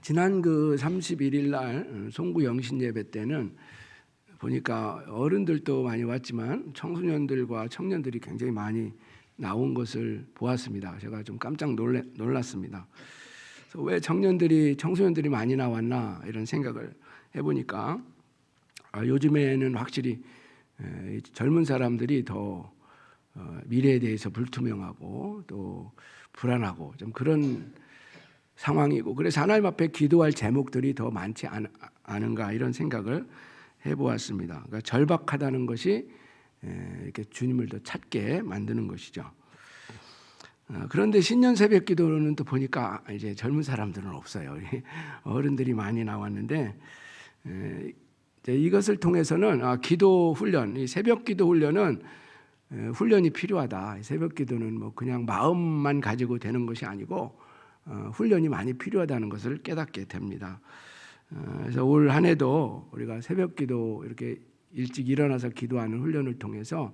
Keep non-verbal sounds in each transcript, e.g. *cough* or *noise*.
지난 그 31일 날 어, 송구 영신 예배 때는 보니까 어른들도 많이 왔지만 청소년들과 청년들이 굉장히 많이 나온 것을 보았습니다. 제가 좀 깜짝 놀래, 놀랐습니다. 그래서 왜 청년들이 청소년들이 많이 나왔나 이런 생각을 해보니까 아, 요즘에는 확실히 에, 이 젊은 사람들이 더 어, 미래에 대해서 불투명하고 또 불안하고 좀 그런 상황이고 그래서 하나님 앞에 기도할 제목들이 더 많지 않, 않은가 이런 생각을 해보았습니다. 그러니까 절박하다는 것이 에, 이렇게 주님을 더 찾게 만드는 것이죠. 어, 그런데 신년 새벽 기도는 또 보니까 이제 젊은 사람들은 없어요. *laughs* 어른들이 많이 나왔는데 이것을 통해서는 아, 기도 훈련, 이 새벽 기도 훈련은 에, 훈련이 필요하다. 새벽 기도는 뭐 그냥 마음만 가지고 되는 것이 아니고 어, 훈련이 많이 필요하다는 것을 깨닫게 됩니다. 어, 그래서 올 한 해도 우리가 새벽 기도 이렇게 일찍 일어나서 기도하는 훈련을 통해서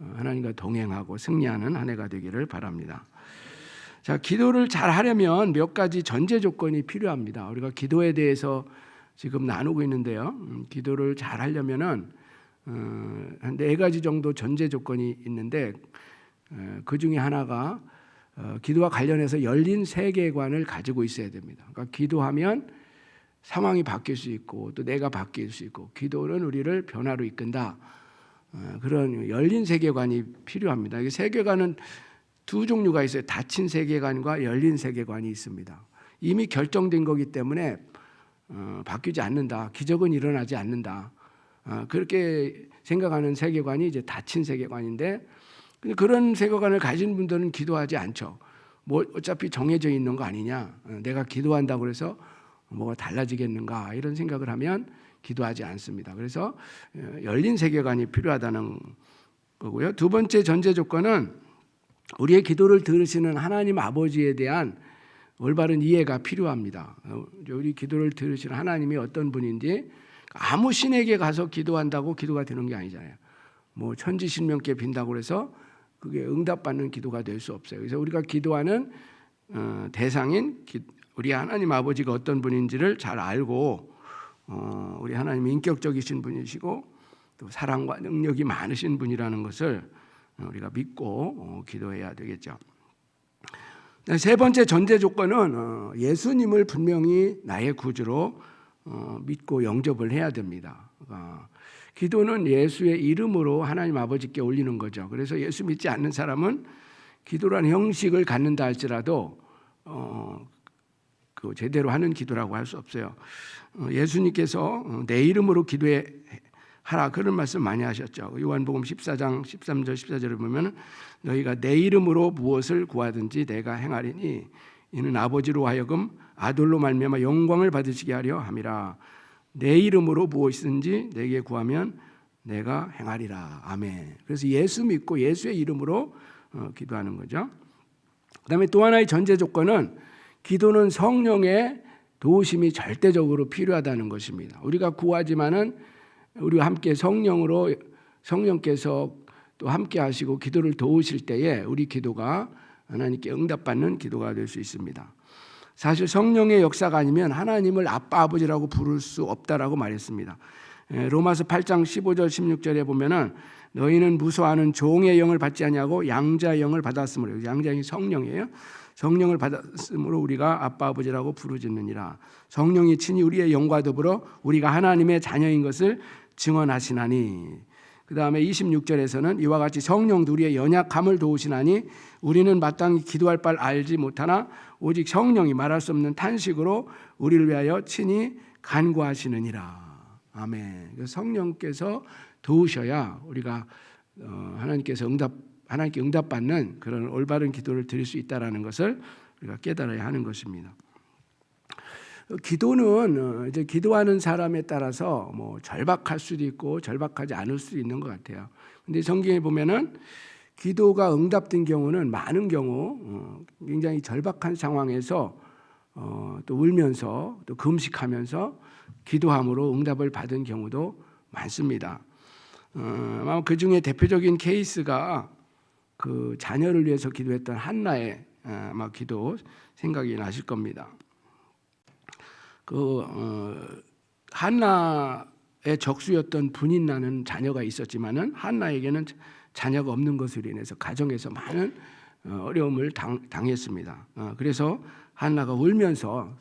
어, 하나님과 동행하고 승리하는 한 해가 되기를 바랍니다. 자, 기도를 잘 하려면 몇 가지 전제 조건이 필요합니다. 우리가 기도에 대해서 지금 나누고 있는데요. 음, 기도를 잘 하려면은 어, 한네 가지 정도 전제 조건이 있는데 어, 그 중에 하나가 어, 기도와 관련해서 열린 세계관을 가지고 있어야 됩니다. 그러니까 기도하면 상황이 바뀔 수 있고 또 내가 바뀔 수 있고 기도는 우리를 변화로 이끈다. 어, 그런 열린 세계관이 필요합니다. 이 세계관은 두 종류가 있어요. 닫힌 세계관과 열린 세계관이 있습니다. 이미 결정된 거기 때문에 어, 바뀌지 않는다. 기적은 일어나지 않는다. 어, 그렇게 생각하는 세계관이 이제 닫힌 세계관인데 근데 그런 세계관을 가진 분들은 기도하지 않죠. 뭐 어차피 정해져 있는 거 아니냐. 어, 내가 기도한다고 그래서 뭐가 달라지겠는가 이런 생각을 하면 기도하지 않습니다. 그래서 어, 열린 세계관이 필요하다는 거고요. 두 번째 전제 조건은 우리의 기도를 들으시는 하나님 아버지에 대한 올바른 이해가 필요합니다. 어, 우리 기도를 들으시는 하나님이 어떤 분인지 아무 신에게 가서 기도한다고 기도가 되는 게 아니잖아요. 뭐 천지신명께 빈다고 해서 그게 응답받는 기도가 될 수 없어요. 그래서 우리가 기도하는 어, 대상인 기, 우리 하나님 아버지가 어떤 분인지를 잘 알고 어, 우리 하나님이 인격적이신 분이시고 또 사랑과 능력이 많으신 분이라는 것을 우리가 믿고 어, 기도해야 되겠죠. 세 번째 전제 조건은 어, 예수님을 분명히 나의 구주로 어, 믿고 영접을 해야 됩니다. 어, 기도는 예수의 이름으로 하나님 아버지께 올리는 거죠. 그래서 예수 믿지 않는 사람은 기도라는 형식을 갖는다 할지라도 어, 그 제대로 하는 기도라고 할 수 없어요. 어, 예수님께서 어, 내 이름으로 기도해 하라 그런 말씀 많이 하셨죠. 요한복음 14장 13절 14절을 보면 너희가 내 이름으로 무엇을 구하든지 내가 행하리니 이는 아버지로 하여금 아들로 말미암아 영광을 받으시게 하려 함이라. 내 이름으로 무엇이든지 내게 구하면 내가 행하리라. 아멘. 그래서 예수 믿고 예수의 이름으로 어, 기도하는 거죠. 그다음에 또 하나의 전제 조건은 기도는 성령의 도우심이 절대적으로 필요하다는 것입니다. 우리가 구하지만은 우리와 함께 성령으로 성령께서 또 함께 하시고 기도를 도우실 때에 우리 기도가 하나님께 응답받는 기도가 될 수 있습니다. 사실 성령의 역사가 아니면 하나님을 아빠 아버지라고 부를 수 없다라고 말했습니다. 예, 로마서 8장 15절 16절에 보면은 너희는 무서워하는 종의 영을 받지 아니하고 양자의 영을 받았으므로 양자의 영이 성령이에요. 성령을 받았으므로 우리가 아빠 아버지라고 부르짖느니라. 성령이 친히 우리의 영과 더불어 우리가 하나님의 자녀인 것을 증언하시나니 그 다음에 26절에서는 이와 같이 성령도 우리의 연약함을 도우시나니 우리는 마땅히 기도할 바를 알지 못하나 오직 성령이 말할 수 없는 탄식으로 우리를 위하여 친히 간구하시느니라. 아멘. 성령께서 도우셔야 우리가 어, 하나님께서 응답 하나님께 응답받는 그런 올바른 기도를 드릴 수 있다라는 것을 우리가 깨달아야 하는 것입니다. 기도는 어, 이제 기도하는 사람에 따라서 뭐 절박할 수도 있고 절박하지 않을 수도 있는 것 같아요. 근데 성경에 보면은 기도가 응답된 경우는 많은 경우 어, 굉장히 절박한 상황에서 어, 또 울면서 또 금식하면서 기도함으로 응답을 받은 경우도 많습니다. 그 중에 대표적인 케이스가 그 자녀를 위해서 기도했던 한나의 아마 기도 생각이 나실 겁니다. 그 어, 한나의 적수였던 분인 나는 자녀가 있었지만은 한나에게는 자녀가 없는 것으로 인해서 가정에서 많은 어, 어려움을 당, 당했습니다. 어, 그래서 한나가 울면서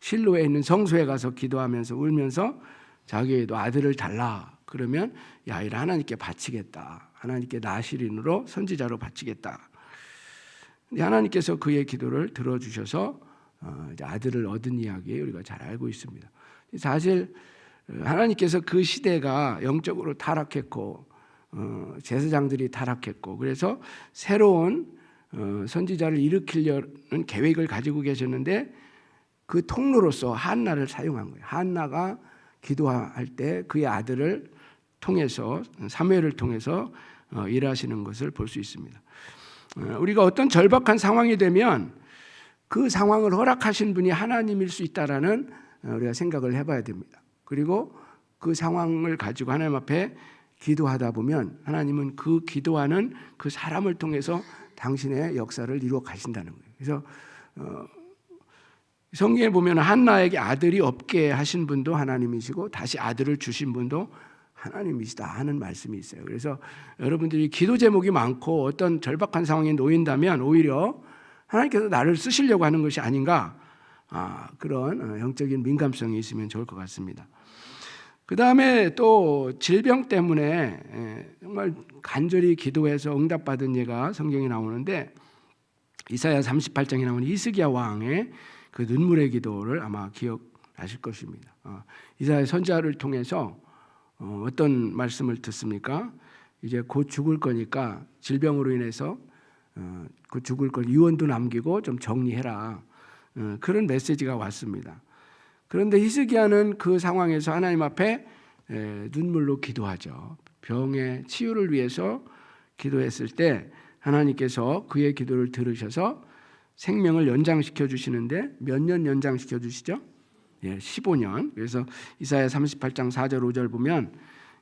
실로에 있는 성소에 가서 기도하면서 울면서 자기에도 아들을 달라 그러면 이 아이를 하나님께 바치겠다. 하나님께 나시린으로 선지자로 바치겠다. 하나님께서 그의 기도를 들어주셔서 아들을 얻은 이야기 우리가 잘 알고 있습니다. 사실 어, 하나님께서 그 시대가 영적으로 타락했고 어, 제사장들이 타락했고 그래서 새로운 어, 선지자를 일으키려는 계획을 가지고 계셨는데 그 통로로서 한나를 사용한 거예요. 한나가 기도할 때 그의 아들을 통해서 사무엘을 통해서 어, 일하시는 것을 볼 수 있습니다. 어, 우리가 어떤 절박한 상황이 되면 그 상황을 허락하신 분이 하나님일 수 있다라는 어, 우리가 생각을 해봐야 됩니다. 그리고 그 상황을 가지고 하나님 앞에 기도하다 보면 하나님은 그 기도하는 그 사람을 통해서 당신의 역사를 이루어 가신다는 거예요. 그래서 어, 성경에 보면 한나에게 아들이 없게 하신 분도 하나님이시고 다시 아들을 주신 분도 하나님이시다 하는 말씀이 있어요. 그래서 여러분들이 기도 제목이 많고 어떤 절박한 상황에 놓인다면 오히려 하나님께서 나를 쓰시려고 하는 것이 아닌가 아, 그런 어, 영적인 민감성이 있으면 좋을 것 같습니다. 그 다음에 또 질병 때문에 예, 정말 간절히 기도해서 응답받은 예가 성경에 나오는데 이사야 38장에 나오는 이스기야 왕의 그 눈물의 기도를 아마 기억하실 것입니다. 어, 이사야 선자를 통해서 어, 어떤 말씀을 듣습니까? 이제 곧 죽을 거니까 질병으로 인해서 어, 그 죽을 걸 유언도 남기고 좀 정리해라 어, 그런 메시지가 왔습니다. 그런데 히스기야는 그 상황에서 하나님 앞에 에, 눈물로 기도하죠. 병의 치유를 위해서 기도했을 때 하나님께서 그의 기도를 들으셔서 생명을 연장시켜 주시는데 몇 년 연장시켜 주시죠? 예, 15년. 그래서 이사야 38장 4절 5절 보면 어,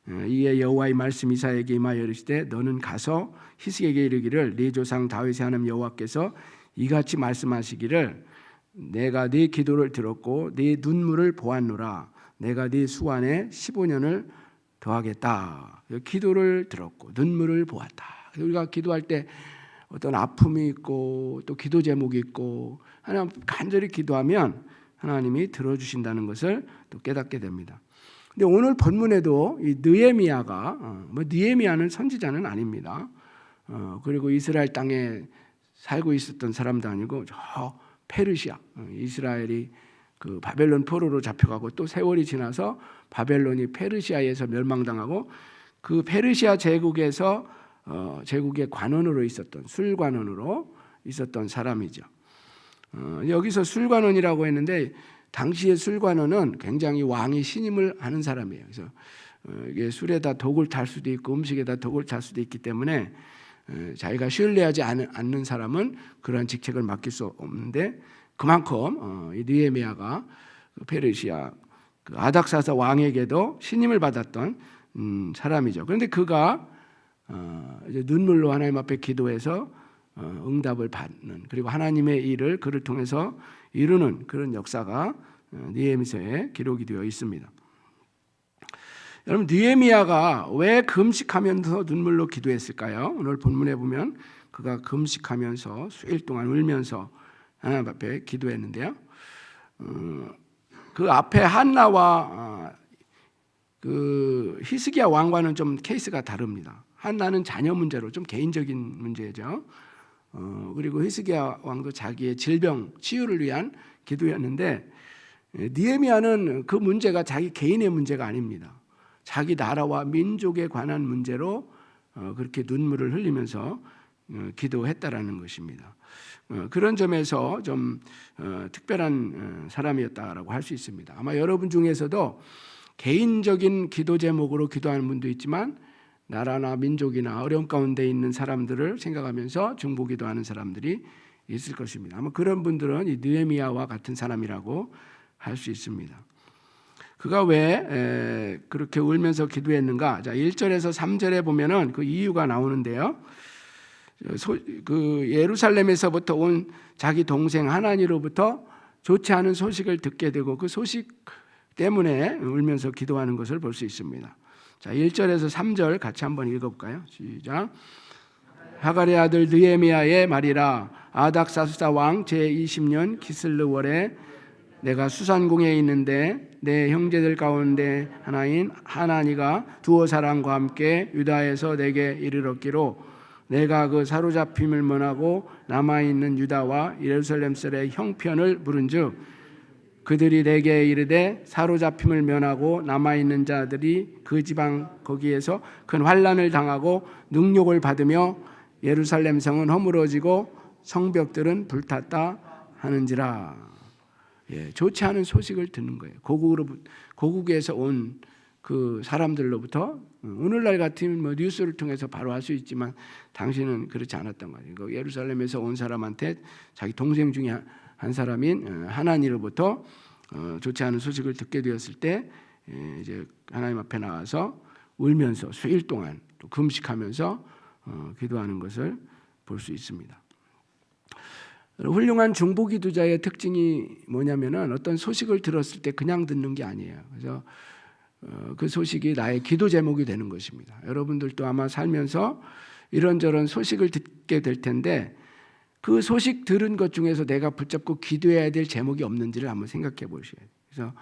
이에 여호와의 말씀 이사야에게 임하여 이르시되 너는 가서 히스기야에게 이르기를 네 조상 다윗의 하나님 여호와께서 이같이 말씀하시기를 내가 네 기도를 들었고 네 눈물을 보았노라 내가 네 수완에 15년을 더하겠다. 기도를 들었고 눈물을 보았다. 우리가 기도할 때 어떤 아픔이 있고 또 기도 제목이 있고 하나님 간절히 기도하면 하나님이 들어주신다는 것을 또 깨닫게 됩니다. 근데 오늘 본문에도 이 느에미아가 어, 뭐 느에미아는 선지자는 아닙니다. 어, 그리고 이스라엘 땅에 살고 있었던 사람도 아니고 저 페르시아 어, 이스라엘이 그 바벨론 포로로 잡혀가고 또 세월이 지나서 바벨론이 페르시아에서 멸망당하고 그 페르시아 제국에서 어, 제국의 관원으로 있었던 술관원으로 있었던 사람이죠. 어, 여기서 술관원이라고 했는데 당시의 술관원은 굉장히 왕이 신임을 하는 사람이에요. 그래서 어, 이게 술에다 독을 탈 수도 있고 음식에다 독을 탈 수도 있기 때문에 어, 자기가 신뢰하지 않는 사람은 그러한 직책을 맡길 수 없는데 그만큼 어, 이 느헤미야가 그 페르시아 그 아닥사사 왕에게도 신임을 받았던 음, 사람이죠. 그런데 그가 눈물로 하나님 앞에 기도해서 어, 응답을 받는 그리고 하나님의 일을 그를 통해서 이루는 그런 역사가 어, 니에미서에 기록이 되어 있습니다. 여러분 느헤미야가 왜 금식하면서 눈물로 기도했을까요? 오늘 본문에 보면 그가 금식하면서 수일 동안 울면서 하나님 앞에 기도했는데요. 어, 그 앞에 한나와 어, 그 히스기야 왕과는 좀 케이스가 다릅니다. 한나는 자녀 문제로 좀 개인적인 문제죠. 어, 그리고 히스기야 왕도 자기의 질병 치유를 위한 기도였는데 니에미아는 그 문제가 자기 개인의 문제가 아닙니다. 자기 나라와 민족에 관한 문제로 어, 그렇게 눈물을 흘리면서 어, 기도했다라는 것입니다. 어, 그런 점에서 좀 특별한 사람이었다라고 할 수 있습니다. 아마 여러분 중에서도 개인적인 기도 제목으로 기도하는 분도 있지만 나라나 민족이나 어려움 가운데 있는 사람들을 생각하면서 중보기도 하는 사람들이 있을 것입니다. 아마 그런 분들은 이 느헤미야와 같은 사람이라고 할 수 있습니다. 그가 왜 그렇게 울면서 기도했는가? 자, 1절에서 3절에 보면은 그 이유가 나오는데요. 그 예루살렘에서부터 온 자기 동생 하나니로부터 좋지 않은 소식을 듣게 되고 그 소식 때문에 울면서 기도하는 것을 볼 수 있습니다. 자, 1절에서 3절 같이 한번 읽어 볼까요? 시작. 하갈의 아들 느헤미야의 말이라 아닥사스다 왕 제20년 기슬르월에 내가 수산궁에 있는데 내 형제들 가운데 하나인 하나니가 두어 사람과 함께 유다에서 내게 이르렀기로 내가 그 사로잡힘을 면하고 남아 있는 유다와 예루살렘 셀의 형편을 물은즉 그들이 내게 이르되 사로잡힘을 면하고 남아 있는 자들이 그 지방 거기에서 큰 환란을 당하고 능욕을 받으며 예루살렘 성은 허물어지고 성벽들은 불탔다 하는지라. 예, 좋지 않은 소식을 듣는 거예요. 고국으로 고국에서 온 그 사람들로부터 음, 오늘날 같으면 뭐 뉴스를 통해서 바로 할수 있지만 당신은 그렇지 않았단 말이에요. 그 예루살렘에서 온 사람한테 자기 동생 중에 한- 한 사람인 어, 하나니로부터 어, 좋지 않은 소식을 듣게 되었을 때 예, 이제 하나님 앞에 나와서 울면서 수일 동안 또 금식하면서 어, 기도하는 것을 볼 수 있습니다. 훌륭한 중보 기도자의 특징이 뭐냐면은 어떤 소식을 들었을 때 그냥 듣는 게 아니에요. 그래서 어, 그 소식이 나의 기도 제목이 되는 것입니다. 여러분들도 아마 살면서 이런저런 소식을 듣게 될 텐데 그 소식 들은 것 중에서 내가 붙잡고 기도해야 될 제목이 없는지를 한번 생각해 보셔야 돼요. 그래서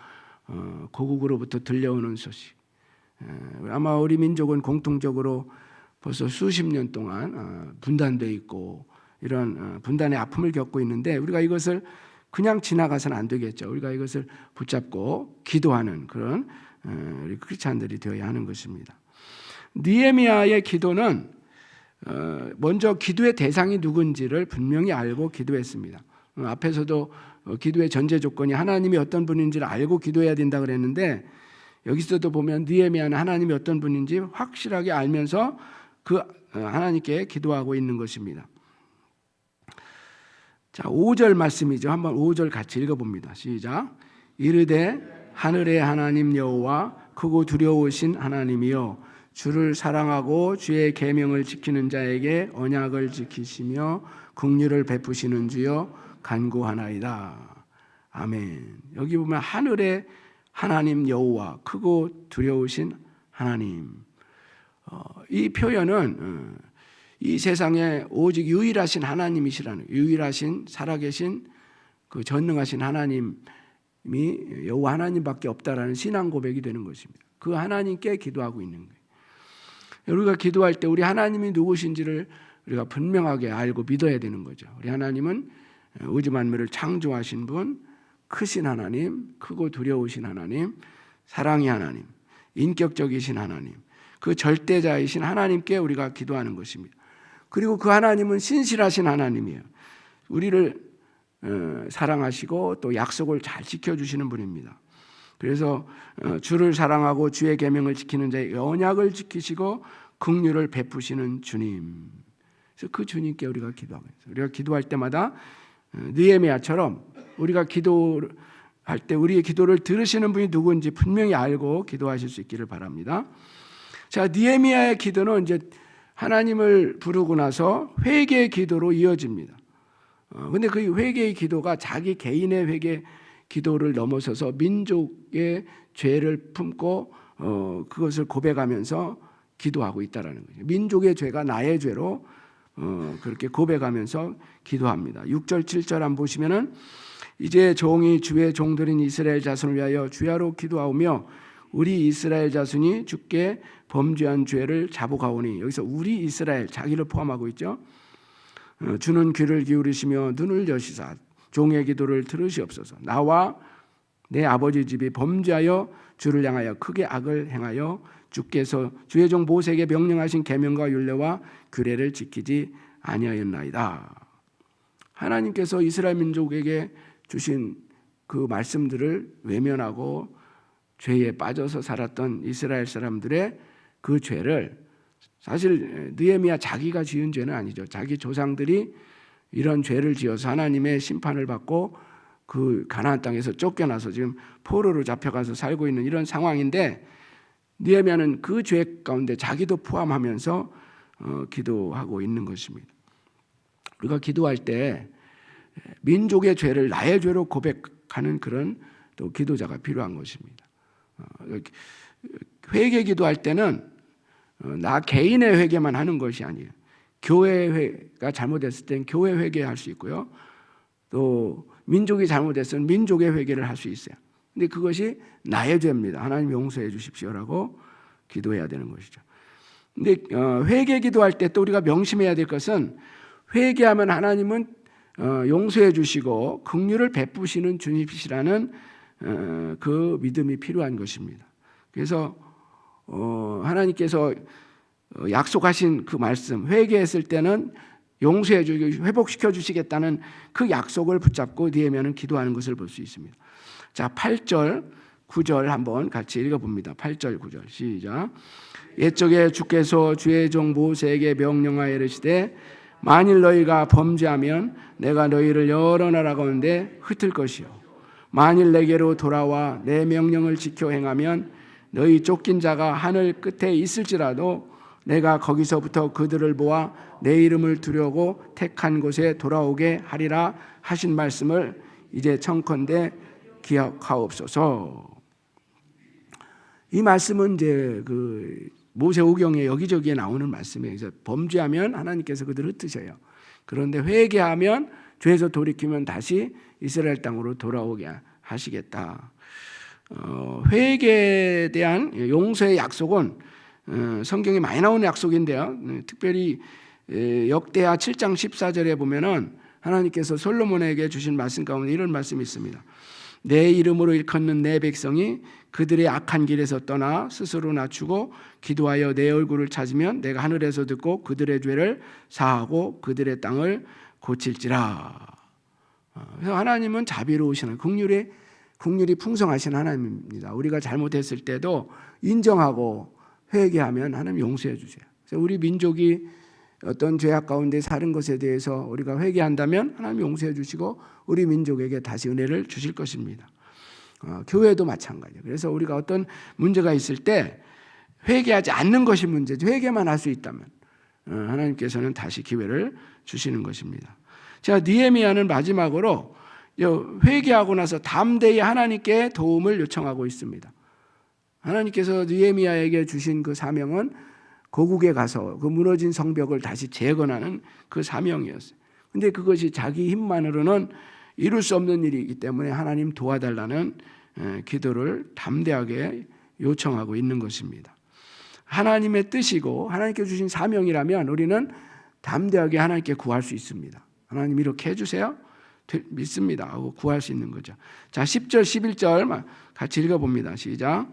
어, 고국으로부터 들려오는 소식. 에, 아마 우리 민족은 공통적으로 벌써 수십 년 동안 어, 분단돼 있고 이런 어, 분단의 아픔을 겪고 있는데 우리가 이것을 그냥 지나가서는 안 되겠죠. 우리가 이것을 붙잡고 기도하는 그런 어, 우리 크리스찬들이 되어야 하는 것입니다. 니에미아의 기도는 어, 먼저 기도의 대상이 누군지를 분명히 알고 기도했습니다. 어, 앞에서도 어, 기도의 전제 조건이 하나님이 어떤 분인지를 알고 기도해야 된다 그랬는데 여기서도 보면 니에미아는 하나님이 어떤 분인지 확실하게 알면서 그 어, 하나님께 기도하고 있는 것입니다. 자, 5절 말씀이죠. 한번 5절 같이 읽어 봅니다. 시작. 이르되 하늘의 하나님 여호와 크고 두려우신 하나님이여 주를 사랑하고 주의 계명을 지키는 자에게 언약을 지키시며 긍휼을 베푸시는 주여 간구하나이다. 아멘. 여기 보면 하늘의 하나님 여호와 크고 두려우신 하나님. 어, 이 표현은 어, 이 세상에 오직 유일하신 하나님이시라는 유일하신 살아계신 그 전능하신 하나님이 여호와 하나님밖에 없다라는 신앙 고백이 되는 것입니다. 그 하나님께 기도하고 있는 거예요. 우리가 기도할 때 우리 하나님이 누구신지를 우리가 분명하게 알고 믿어야 되는 거죠. 우리 하나님은 우주 만물을 창조하신 분, 크신 하나님, 크고 두려우신 하나님, 사랑의 하나님, 인격적이신 하나님, 그 절대자이신 하나님께 우리가 기도하는 것입니다. 그리고 그 하나님은 신실하신 하나님이에요. 우리를 어, 사랑하시고 또 약속을 잘 지켜주시는 분입니다. 그래서 어, 주를 사랑하고 주의 계명을 지키는 자의 언약을 지키시고 긍휼을 베푸시는 주님. 그래서 그 주님께 우리가 있어요. 우리가 기도할 때마다 어, 느헤미야처럼 우리가 기도할 때 우리의 기도를 들으시는 분이 누구인지 분명히 알고 기도하실 수 있기를 바랍니다. 자, 니에미아의 기도는 이제 하나님을 부르고 나서 회개의 기도로 이어집니다. 어, 근데 그 회개의 기도가 자기 개인의 회개 기도를 넘어서서 민족의 죄를 품고 어, 그것을 고백하면서 기도하고 있다라는 거죠. 민족의 죄가 나의 죄로 어, 그렇게 고백하면서 기도합니다. 6절 7절 안 보시면은 이제 종이 주의 종들인 이스라엘 자손을 위하여 주야로 기도하오며 우리 이스라엘 자손이 주께 범죄한 죄를 자복하오니 여기서 우리 이스라엘 자기를 포함하고 있죠. 어, 주는 귀를 기울이시며 눈을 여시사 종의 기도를 들으시옵소서. 나와 내 아버지 집이 범죄하여 주를 향하여 크게 악을 행하여 주께서 주의 종 모세에게 명령하신 계명과 율례와 규례를 지키지 아니하였나이다. 하나님께서 이스라엘 민족에게 주신 그 말씀들을 외면하고 죄에 빠져서 살았던 이스라엘 사람들의 그 죄를 사실 느헤미야 자기가 지은 죄는 아니죠. 자기 조상들이 이런 죄를 지어서 하나님의 심판을 받고 그 가나안 땅에서 쫓겨나서 지금 포로로 잡혀가서 살고 있는 이런 상황인데 느헤미야는 그 죄 가운데 자기도 포함하면서 어, 기도하고 있는 것입니다. 우리가 기도할 때 민족의 죄를 나의 죄로 고백하는 그런 또 기도자가 필요한 것입니다. 어, 회개 기도할 때는 어, 나 개인의 회개만 하는 것이 아니에요. 교회 회가 잘못했을 땐 교회 회개할 수 있고요. 또 민족이 잘못했으면 민족의 회개를 할 수 있어요. 근데 그것이 나의 죄입니다. 하나님 용서해 주십시오라고 기도해야 되는 것이죠. 근데 어, 회개 기도할 때 또 우리가 명심해야 될 것은 회개하면 하나님은 어, 용서해 주시고 긍휼을 베푸시는 주님이시라는 어, 그 믿음이 필요한 것입니다. 그래서 하나님께서 약속하신 그 말씀 회개했을 때는 용서해 주고 회복시켜 주시겠다는 그 약속을 붙잡고 니에미아는 기도하는 것을 볼 수 있습니다. 자, 8절, 9절 한번 같이 읽어 봅니다. 8절, 9절. 시작. 옛적에 주께서 주의 종 모세에게 명령하여 이르시되 만일 너희가 범죄하면 내가 너희를 여러 나라 가운데 흩을 것이요 만일 내게로 돌아와 내 명령을 지켜 행하면 너희 쫓긴 자가 하늘 끝에 있을지라도 내가 거기서부터 그들을 모아 내 이름을 두려고 택한 곳에 돌아오게 하리라 하신 말씀을 이제 청컨대 기억하옵소서. 이 말씀은 이제 그 모세오경에 여기저기에 나오는 말씀이에요. 그래서 범죄하면 하나님께서 그들을 흩으셔요. 그런데 회개하면 죄에서 돌이키면 다시 이스라엘 땅으로 돌아오게 하시겠다. 어, 회개에 대한 용서의 약속은 어, 성경에 많이 나오는 약속인데요. 네, 특별히 역대하 7장 14절에 보면은 하나님께서 솔로몬에게 주신 말씀 가운데 이런 말씀이 있습니다. 내 이름으로 일컫는 내 백성이 그들의 악한 길에서 떠나 스스로 낮추고 기도하여 내 얼굴을 찾으면 내가 하늘에서 듣고 그들의 죄를 사하고 그들의 땅을 고칠지라. 어, 그래서 하나님은 자비로우시는 국률이 국률이 풍성하신 하나님입니다. 우리가 잘못했을 때도 인정하고 회개하면 하나님 용서해 주세요. 그래서 우리 민족이 어떤 죄악 가운데 사는 것에 대해서 우리가 회개한다면 하나님 용서해 주시고 우리 민족에게 다시 은혜를 주실 것입니다. 어, 교회도 마찬가지예요. 그래서 우리가 어떤 문제가 있을 때 회개하지 않는 것이 문제죠. 회개만 할 수 있다면 어, 하나님께서는 다시 기회를 주시는 것입니다. 자, 니에미아는 마지막으로 회개하고 나서 담대히 하나님께 도움을 요청하고 있습니다. 하나님께서 니에미아에게 주신 그 사명은 고국에 가서 그 무너진 성벽을 다시 재건하는 그 사명이었어요. 근데 그것이 자기 힘만으로는 이룰 수 없는 일이기 때문에 하나님 도와달라는 기도를 담대하게 요청하고 있는 것입니다. 하나님의 뜻이고 하나님께 주신 사명이라면 우리는 담대하게 하나님께 구할 수 있습니다. 하나님 이렇게 해주세요. 믿습니다. 하고 구할 수 있는 거죠. 자, 10절, 11절 같이 읽어봅니다. 시작.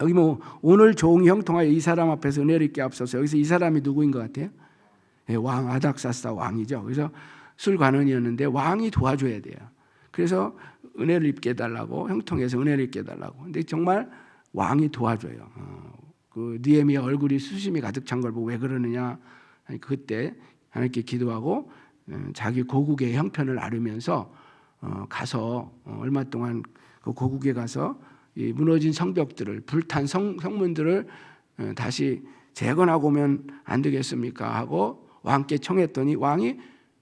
여기 뭐 오늘 종이 형통하여 이 사람 앞에서 은혜를 입게 앞서서 여기서 이 사람이 누구인 것 같아요? 네, 왕 아닥사스다 왕이죠. 그래서 술관원이었는데 왕이 도와줘야 돼요. 그래서 은혜를 입게 달라고 형통해서 은혜를 입게 달라고. 근데 정말 왕이 도와줘요. 어, 그 니에미의 얼굴이 수심이 가득 찬 걸 보고 왜 그러느냐? 그때 하나님께 기도하고 어, 자기 고국의 형편을 앓으면서 어, 가서 얼마 동안 그 고국에 가서 이 무너진 성벽들을 불탄 성, 성문들을 어, 다시 재건하고 오면 안 되겠습니까? 하고 왕께 청했더니 왕이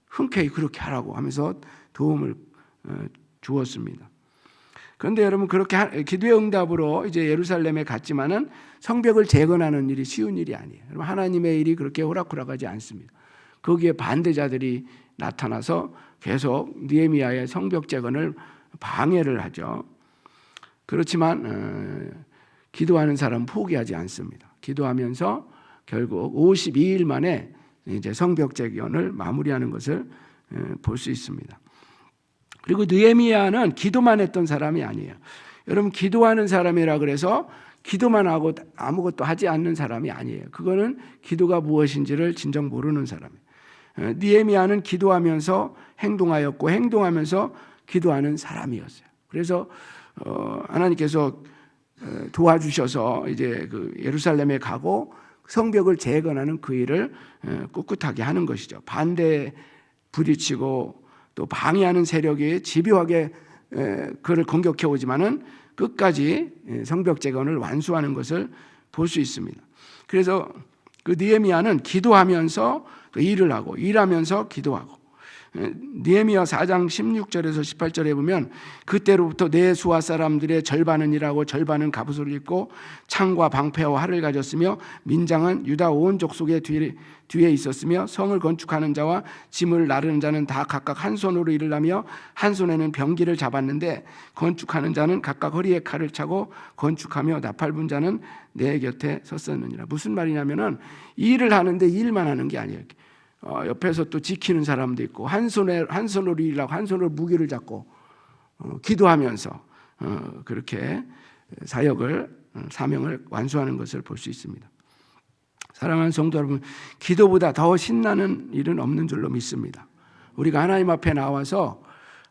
흔쾌히 그렇게 하라고 하면서 도움을 어, 주었습니다. 그런데 여러분 그렇게 기도의 응답으로 이제 예루살렘에 갔지만은 성벽을 재건하는 일이 쉬운 일이 아니에요. 여러분 하나님의 일이 그렇게 호락호락하지 않습니다. 거기에 반대자들이 나타나서 계속 니에미아의 성벽 재건을 방해를 하죠. 그렇지만 어, 기도하는 사람 포기하지 않습니다. 기도하면서 결국 52일 만에 이제 성벽 재건을 마무리하는 것을 어, 볼수 있습니다. 그리고 느헤미야는 기도만 했던 사람이 아니에요. 여러분 기도하는 사람이라 그래서 기도만 하고 아무것도 하지 않는 사람이 아니에요. 그거는 기도가 무엇인지를 진정 모르는 사람이에요. 어, 니에미아는 기도하면서 행동하였고 행동하면서 기도하는 사람이었어요. 그래서 어, 하나님께서 어, 도와주셔서 이제 그 예루살렘에 가고 성벽을 재건하는 그 일을 어, 꿋꿋하게 하는 것이죠. 반대 부딪히고 또 방해하는 세력이 집요하게 에, 그를 공격해 오지만은 끝까지 예, 성벽 재건을 완수하는 것을 볼 수 있습니다. 그래서 그 느헤미야는 기도하면서 그 일을 하고 일하면서 기도하고 예, 느헤미야 4장 16절에서 18절에 보면 그때로부터 내 수하 사람들의 절반은 일하고 절반은 갑옷을 입고 창과 방패와 활을 가졌으며 민장은 유다 온 족속의 뒤에, 뒤에 있었으며 성을 건축하는 자와 짐을 나르는 자는 다 각각 한 손으로 일을 하며 한 손에는 병기를 잡았는데 건축하는 자는 각각 허리에 칼을 차고 건축하며 나팔 분 자는 내 곁에 섰었느니라 무슨 말이냐면은 일을 하는데 일만 하는 게 아니에요. 어, 옆에서 또 지키는 사람도 있고 한 손에 한 손으로 일하고 한 손으로 무기를 잡고 어, 기도하면서 어, 그렇게 사역을 어, 사명을 완수하는 것을 볼 수 있습니다. 사랑하는 성도 여러분, 기도보다 더 신나는 일은 없는 줄로 믿습니다. 우리가 하나님 앞에 나와서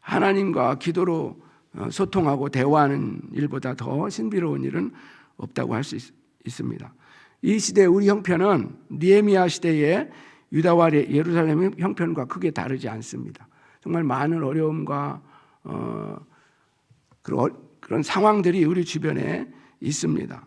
하나님과 기도로 어, 소통하고 대화하는 일보다 더 신비로운 일은 없다고 할 수 있습니다. 이 시대 우리 형편은 니에미아 시대의 유다와 예루살렘 형편과 크게 다르지 않습니다. 정말 많은 어려움과 어, 그런, 그런 상황들이 우리 주변에 있습니다.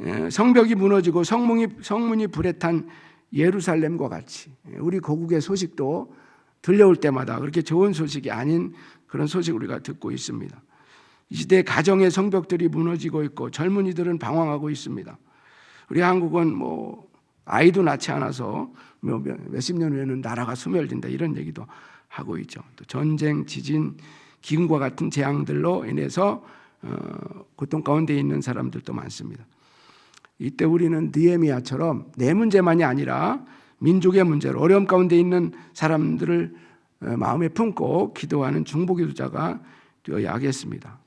예, 성벽이 무너지고 성문이, 성문이 불에 탄 예루살렘과 같이 예, 우리 고국의 소식도 들려올 때마다 그렇게 좋은 소식이 아닌 그런 소식 우리가 듣고 있습니다. 이 시대 가정의 성벽들이 무너지고 있고 젊은이들은 방황하고 있습니다. 우리 한국은 뭐 아이도 낳지 않아서 뭐 몇십 년 후에는 나라가 소멸된다 이런 얘기도 하고 있죠. 또 전쟁, 지진, 기근과 같은 재앙들로 인해서 어, 고통 가운데 있는 사람들도 많습니다. 이때 우리는 느헤미야처럼 내 문제만이 아니라 민족의 문제로 어려움 가운데 있는 사람들을 어, 마음에 품고 기도하는 중보기도자가 되어야 하겠습니다.